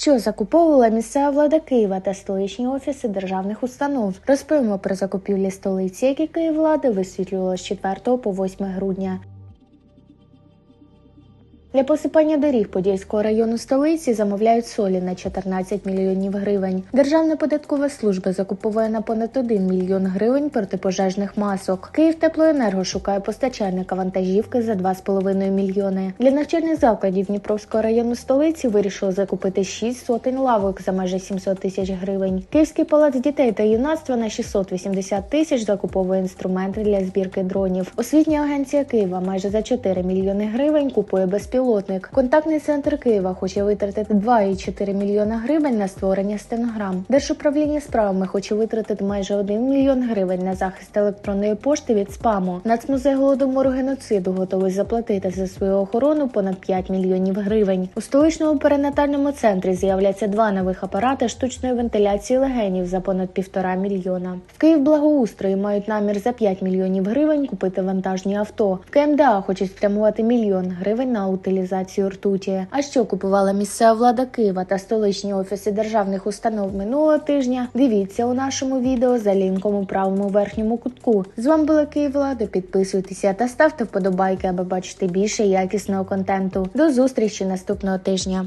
Що закуповувала місцева влада Києва та столичні офіси державних установ? Розповімо про закупівлі столиці, які Київвлада висвітлювала з 4 по 8 грудня. Для посипання доріг Подільського району столиці замовляють солі на 14 мільйонів гривень. Державна податкова служба закуповує на понад 1 мільйон гривень протипожежних масок. Київтеплоенерго шукає постачальника вантажівки за 2,5 мільйони. Для навчальних закладів Дніпровського району столиці вирішили закупити 6 сотень лавок за майже 700 тисяч гривень. Київський палац дітей та юнацтва на 680 тисяч закуповує інструменти для збірки дронів. Освітня агенція Києва майже за 4 мільйони гривень купує безпілотник. Контактний центр Києва хоче витратити 2,4 мільйона гривень на створення стенограм. Держуправління справами хоче витратити майже 1 мільйон гривень на захист електронної пошти від спаму. Нацмузей голодомору геноциду готовий заплатити за свою охорону понад 5 мільйонів гривень. У столичному перинатальному центрі з'являться два нових апарати штучної вентиляції легенів за понад півтора мільйона. В Київ благоустрої мають намір за 5 мільйонів гривень купити вантажні авто. В КМДА хочуть спрямувати мільйон гривень на утилізацію ртуті. А що купувала місцева влада Києва та столичні офіси державних установ минулого тижня? Дивіться у нашому відео за лінком у правому верхньому кутку. З вами була Київлада. Підписуйтеся та ставте вподобайки, аби бачити більше якісного контенту. До зустрічі наступного тижня.